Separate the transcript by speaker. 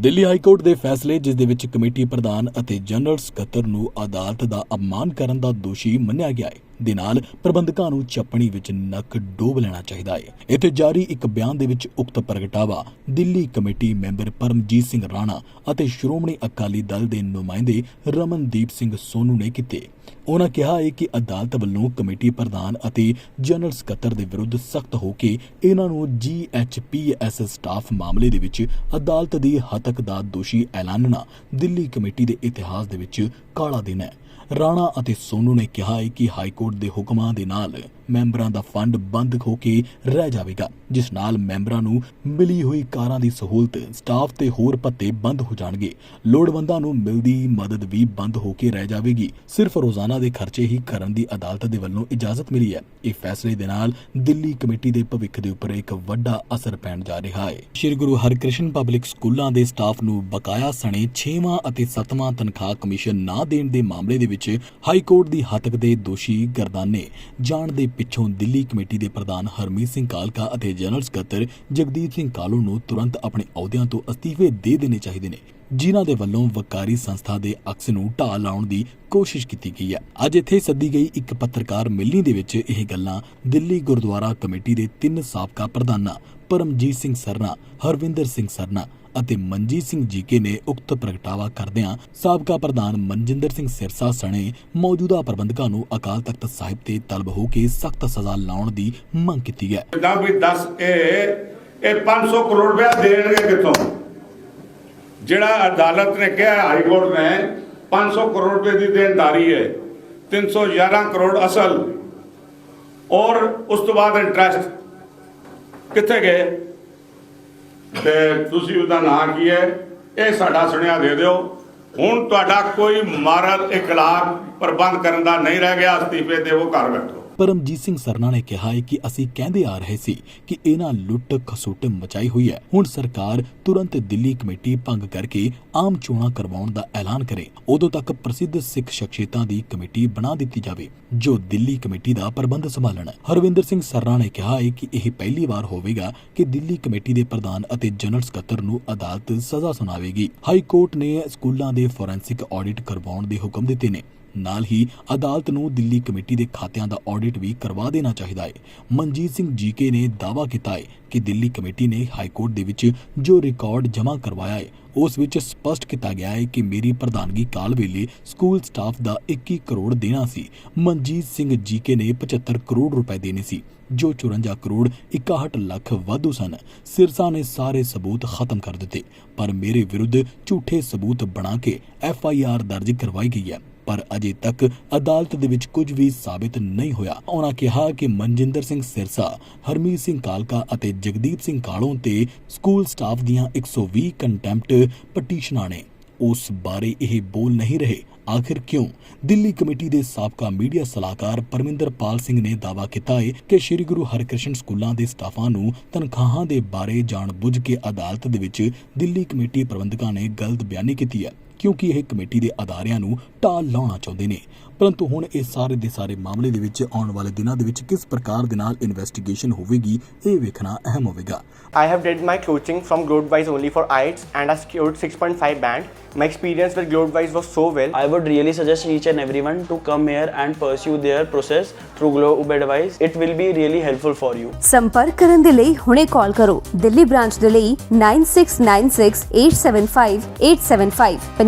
Speaker 1: Delhi high court ਦੇ ਫੈਸਲੇ, ਜਿਸ ਦੇ ਵਿੱਚ ਕਮੇਟੀ ਪ੍ਰਧਾਨ ਅਤੇ ਜਨਰਲ ਸਕੱਤਰ ਨੂੰ ਅਦਾਲਤ ਦਾ ਅਪਮਾਨ ਕਰਨ ਦਾ ਦੋਸ਼ੀ ਮੰਨਿਆ ਗਿਆ ਹੈ। ਦੇ ਨਾਲ ਪ੍ਰਬੰਧਕਾਂ ਨੂੰ ਚੱਪਣੀ ਵਿੱਚ ਨੱਕ ਡੋਬ ਲੈਣਾ ਚਾਹੀਦਾ ਹੈ। ਇੱਥੇ ਜਾਰੀ ਇੱਕ ਬਿਆਨ ਦੇ ਵਿੱਚ ਉਕਤ ਪ੍ਰਗਟਾਵਾ, ਦਿੱਲੀ ਕਮੇਟੀ ਮੈਂਬਰ ਪਰਮਜੀਤ ਸਿੰਘ ਰਾਣਾ ਅਤੇ ਸ਼੍ਰੋਮਣੀ ਅਕਾਲੀ ਦਲ ਦੇ ਨੁਮਾਇੰਦੇ ਰਮਨਦੀਪ ਸਿੰਘ ਸੋਨੂ ਨੇ ਕੀਤੇ। ਉਹਨਾਂ ਕਿਹਾ ਹੈ ਕਿ ਅਦਾਲਤ ਵੱਲੋਂ ਕਮੇਟੀ ਪ੍ਰਧਾਨ ਅਤੇ ਜਨਰਲ ਸਕੱਤਰ ਦੇ ਵਿਰੁੱਧ ਸਖਤ ਹੋ ਕੇ ਇਹਨਾਂ ਨੂੰ ਜੀਐਚਪੀਐਸ ਸਟਾਫ ਮਾਮਲੇ ਦੇ ਵਿੱਚ ਅਦਾਲਤ ਦੀ ਹੱਤਕ ਦਾ ਦੋਸ਼ੀ ਐਲਾਨਣਾ ਦਿੱਲੀ ਕਮੇਟੀ ਦੇ ਇਤਿਹਾਸ ਦੇ ਵਿੱਚ ਕਾਲਾ ਦਿਨ ਹੈ। ਰਾਣਾ ਅਤੇ ਸੋਨੂ ਨੇ ਕਿਹਾ ਹੈ ਕਿ ਹਾਈ ਕੋਰਟ ਦੇ ਹੁਕਮਾਂ ਦੇ ਨਾਲ ਮੈਂਬਰਾਂ ਦਾ ਫੰਡ ਬੰਦ ਹੋ ਕੇ ਰਹਿ ਜਾਵੇਗਾ, ਜਿਸ ਨਾਲ ਮੈਂਬਰਾਂ ਨੂੰ ਮਿਲੀ ਹੋਈ ਕਾਰਾਂ ਦੀ ਸਹੂਲਤ ਸਟਾਫ ਤੇ ਹੋਰ ਭੱਤੇ ਬੰਦ ਹੋ ਜਾਣਗੇ। ਲੋੜਵੰਦਾਂ ਨੂੰ ਮਿਲਦੀ ਮਦਦ ਵੀ ਬੰਦ ਹੋ ਕੇ ਰਹਿ ਜਾਵੇਗੀ। ਸਿਰਫ ਰੋਜ਼ਾਨਾ ਦੇ ਖਰਚੇ ਹੀ ਕਰਨ ਦੀ ਅਦਾਲਤ ਦੇ ਵੱਲੋਂ ਇਜਾਜ਼ਤ ਮਿਲੀ ਹੈ। ਇਹ ਫੈਸਲੇ ਦੇ ਨਾਲ ਦਿੱਲੀ ਕਮੇਟੀ ਦੇ ਭਵਿੱਖ ਦੇ ਉੱਪਰ ਇੱਕ ਵੱਡਾ ਅਸਰ ਪੈਣ ਜਾ ਰਿਹਾ ਹੈ। ਸ੍ਰੀ ਗੁਰੂ ਹਰਕ੍ਰਿਸ਼ਨ ਪਬਲਿਕ ਸਕੂਲਾਂ ਦੇ ਸਟਾਫ ਨੂੰ ਬਕਾਇਆ ਸਣੇ 6ਵਾਂ ਅਤੇ 7ਵਾਂ ਤਨਖਾਹ ਕਮਿਸ਼ਨ ਨਾ ਦੇਣ ਦੇ ਮਾਮਲੇ ਦੇ ਵਿੱਚ ਹਾਈ ਕੋਰਟ ਦੀ ਹੱਤਕ ਦੇ ਦੋਸ਼ੀ ਗਰਦਾਨੇ ਜਾਣ ਦੇ ਪਿੱਛੋਂ ਦਿੱਲੀ ਕਮੇਟੀ ਦੇ ਪ੍ਰਧਾਨ ਹਰਮੀਤ ਸਿੰਘ ਕਾਲਕਾ ਅਤੇ ਜਨਰਲ ਸਕੱਤਰ ਜਗਦੀਪ ਸਿੰਘ ਕਾਲੂ ਨੂੰ ਤੁਰੰਤ ਆਪਣੇ ਅਹੁਦਿਆਂ ਤੋਂ ਅਸਤੀਫੇ ਦੇ ਦੇਣੇ ਚਾਹੀਦੇ ਨੇ। ਜਿਨ੍ਹਾਂ ਦੇ ਵੱਲੋਂ ਵਕਾਰੀ ਸੰਸਥਾ ਦੇ ਅਕਸ ਨੂੰ ਢਾਹ ਲਾਉਣ ਦੀ ਕੋਸ਼ਿਸ਼ ਕੀਤੀ ਗਈ ਹੈ। ਅੱਜ ਇੱਥੇ ਸੱਦੀ ਗਈ ਇੱਕ ਪੱਤਰਕਾਰ ਮਿਲਣੀ ਦੇ ਵਿੱਚ ਇਹ ਗੱਲਾਂ ਦਿੱਲੀ ਗੁਰਦੁਆਰਾ ਕਮੇਟੀ ਦੇ ਤਿੰਨ ਸਾਬਕਾ ਪ੍ਰਧਾਨਾਂ ਪਰਮਜੀਤ ਸਿੰਘ ਸਰਨਾ, ਹਰਵਿੰਦਰ ਸਿੰਘ ਸਰਨਾ ਅਤੇ ਮਨਜੀਤ ਸਿੰਘ ਜੀਕੇ ਨੇ ਉਕਤ ਪ੍ਰਗਟਾਵਾ ਕਰਦਿਆਂ ਸਾਬਕਾ ਪ੍ਰਧਾਨ ਮਨਜਿੰਦਰ ਸਿੰਘ ਸਿਰਸਾ ਸਣੇ ਮੌਜੂਦਾ ਪ੍ਰਬੰਧਕਾਂ ਨੂੰ ਅਕਾਲ ਤਖਤ ਸਾਹਿਬ ਤੇ ਤਲਬ ਹੋ ਕੇ ਸਖਤ ਸਜ਼ਾ ਲਾਉਣ ਦੀ ਮੰਗ ਕੀਤੀ ਹੈ।
Speaker 2: ਨਾ ਵੀ ਦੱਸ, ਇਹ ਇਹ 500 ਕਰੋੜ ਰੁਪਇਆ ਦੇਣਗੇ ਕਿੱਥੋਂ? ਜਿਹੜਾ ਅਦਾਲਤ ਨੇ ਕਿਹਾ, ਹਾਈ ਕੋਰਟ ਨੇ 500 ਕਰੋੜ ਰੁਪਏ ਦੀ ਦੇਣਦਾਰੀ ਹੈ 311 ਕਰੋੜ ਅਸਲ। ਔਰ ਉਸ ਤੋਂ ਬਾਅਦ ਇੰਟਰਸਟ ਕਿੱਥੇ ਗਏ? ਤੇ ਤੁਸੀਂ ਉਹਦਾ ਨਾਂ ਕੀ ਹੈ? ਇਹ ਸਾਡਾ ਸੁਣਿਆ ਦੇ ਦਿਓ। ਹੁਣ ਤੁਹਾਡਾ ਕੋਈ ਮਾਰਲ ਇਖਲਾਕ ਪ੍ਰਬੰਧ ਕਰਨ ਦਾ ਨਹੀਂ ਰਹਿ ਗਿਆ, ਅਸਤੀਫੇ ਦੇ ਉਹ ਘਰ ਬੈਠੋ।
Speaker 1: ਪਰਮਜੀਤ ਸਿੰਘ ਸਰਨਾ ਨੇ ਕਿਹਾ ਹੈ ਕਿ ਅਸੀਂ ਕਹਿੰਦੇ ਆ ਰਹੇ ਸੀ ਕਿ ਇਹਨਾਂ ਲੁੱਟ ਖਸੁੱਟ ਮਚਾਈ ਹੋਈ ਹੈ। ਹੁਣ ਸਰਕਾਰ ਤੁਰੰਤ ਦਿੱਲੀ ਕਮੇਟੀ ਭੰਗ ਕਰਕੇ ਆਮ ਚੋਣਾਂ ਕਰਵਾਉਣ ਦਾ ਐਲਾਨ ਕਰੇ। ਉਦੋਂ ਤੱਕ ਪ੍ਰਸਿੱਧ ਸਿੱਖ ਸ਼ਖਸੀਅਤਾਂ ਦੀ ਕਮੇਟੀ ਬਣਾ ਦਿੱਤੀ ਜਾਵੇ, ਜੋ ਦਿੱਲੀ ਕਮੇਟੀ ਦਾ ਪ੍ਰਬੰਧ ਸੰਭਾਲਣ। ਹਰਵਿੰਦਰ ਸਿੰਘ ਸਰਨਾ ਨੇ ਕਿਹਾ ਹੈ ਕਿ ਇਹ ਪਹਿਲੀ ਵਾਰ ਹੋਵੇਗਾ ਕਿ ਦਿੱਲੀ ਕਮੇਟੀ ਦੇ ਪ੍ਰਧਾਨ ਅਤੇ ਜਨਰਲ ਸਕੱਤਰ ਨੂੰ ਅਦਾਲਤ ਸਜ਼ਾ ਸੁਣਾਵੇਗੀ। ਹਾਈ ਕੋਰਟ ਨੇ ਸਕੂਲਾਂ ਦੇ ਫੋਰੈਂਸਿਕ ਆਡਿਟ ਕਰਵਾਉਣ ਦੇ ਹੁਕਮ ਦਿੱਤੇ ਨੇ। ਨਾਲ ਹੀ ਅਦਾਲਤ ਨੂੰ ਦਿੱਲੀ ਕਮੇਟੀ ਦੇ ਖਾਤਿਆਂ ਦਾ ਆਡਿਟ ਵੀ ਕਰਵਾ ਦੇਣਾ ਚਾਹੀਦਾ ਹੈ। ਮਨਜੀਤ ਸਿੰਘ ਜੀਕੇ ਨੇ ਦਾਅਵਾ ਕੀਤਾ ਹੈ ਕਿ ਦਿੱਲੀ ਕਮੇਟੀ ਨੇ ਹਾਈ ਕੋਰਟ ਦੇ ਵਿੱਚ ਜੋ ਰਿਕਾਰਡ ਜਮ੍ਹਾਂ ਕਰਵਾਇਆ ਹੈ, ਉਸ ਵਿੱਚ ਸਪਸ਼ਟ ਕੀਤਾ ਗਿਆ ਹੈ ਕਿ ਮੇਰੀ ਪ੍ਰਧਾਨਗੀ ਕਾਲ ਵੇਲੇ ਸਕੂਲ ਸਟਾਫ ਦਾ 21 ਕਰੋੜ ਦੇਣਾ ਸੀ। ਮਨਜੀਤ ਸਿੰਘ ਜੀਕੇ ਨੇ 75 ਕਰੋੜ ਰੁਪਏ ਦੇਣੇ ਸੀ, ਜੋ 54 ਕਰੋੜ 61 ਲੱਖ ਵਾਧੂ ਸਨ। ਸਿਰਸਾ ਨੇ ਸਾਰੇ ਸਬੂਤ ਖਤਮ ਕਰ ਦਿੱਤੇ, ਪਰ ਮੇਰੇ ਵਿਰੁੱਧ ਝੂਠੇ ਸਬੂਤ ਬਣਾ ਕੇ ਐਫ ਆਈ ਆਰ ਦਰਜ ਕਰਵਾਈ ਗਈ ਹੈ। ਪਰ ਅਜੇ ਤੱਕ ਅਦਾਲਤ ਦੇ ਵਿੱਚ ਕੁਝ ਵੀ ਸਾਬਿਤ ਨਹੀਂ ਹੋਇਆ। ਉਹਨਾਂ ਕਿਹਾ ਕਿ ਮਨਜਿੰਦਰ ਸਿੰਘ ਸਿਰਸਾ, ਹਰਮੀਤ ਸਿੰਘ ਕਾਲਕਾ ਅਤੇ ਜਗਦੀਪ ਸਿੰਘ ਕਾਲੋਂ ਤੇ ਸਕੂਲ ਸਟਾਫ ਦੀਆਂ 120 ਕੰਟੈਂਪਟ ਪਟੀਸ਼ਨਾਂ ਨੇ। ਉਸ ਬਾਰੇ ਇਹ ਬੋਲ ਨਹੀਂ ਰਹੇ। ਆਖਿਰ ਕਿਉਂ? ਦਿੱਲੀ ਕਮੇਟੀ ਦੇ ਸਾਬਕਾ ਮੀਡੀਆ ਸਲਾਹਕਾਰ ਪਰਮਿੰਦਰਪਾਲ ਸਿੰਘ ਨੇ ਦਾਅਵਾ ਕੀਤਾ ਹੈ ਕਿ ਸ੍ਰੀ ਗੁਰੂ ਹਰਿਕ੍ਰਿਸ਼ਨ ਸਕੂਲਾਂ ਦੇ ਸਟਾਫਾਂ ਨੂੰ ਤਨਖਾਹਾਂ ਦੇ ਬਾਰੇ ਜਾਣਬੁੱਝ ਕੇ ਅਦਾਲਤ ਦੇ ਵਿੱਚ ਦਿੱਲੀ ਕਮੇਟੀ ਪ੍ਰਬੰਧਕਾਂ ਨੇ ਗਲਤ ਬਿਆਨੀ ਕੀਤੀ ਹੈ। ਕਿਉਂਕਿ ਇਹ ਕਮੇਟੀ ਦੇ ਅਦਾਰਿਆਂ ਨੂੰ ਢਾਲ ਲਾਉਣਾ ਚਾਹੁੰਦੇ ਨੇ ਪਰੰਤੂ ਹੁਣ ਇਹ ਸਾਰੇ ਦੇ ਸਾਰੇ ਮਾਮਲੇ ਦੇ ਵਿੱਚ ਆਉਣ ਵਾਲੇ ਦਿਨਾਂ ਦੇ ਵਿੱਚ ਕਿਸ ਪ੍ਰਕਾਰ ਦੇ ਨਾਲ ਇਨਵੈਸਟੀਗੇਸ਼ਨ ਹੋਵੇਗੀ ਇਹ ਵੇਖਣਾ ਅਹਿਮ ਹੋਵੇਗਾ
Speaker 3: I have did my coaching from Globewise only for IELTS and I scored 6.5 band. My experience with Globewise was so well.
Speaker 4: I would really suggest each and everyone to come here and pursue their process through Globe Advice. It will be really helpful for you.
Speaker 5: ਸੰਪਰਕ ਕਰਨ ਦੇ ਲਈ ਹੁਣੇ ਕਾਲ ਕਰੋ Delhi branch ਦੇ ਲਈ 9696875875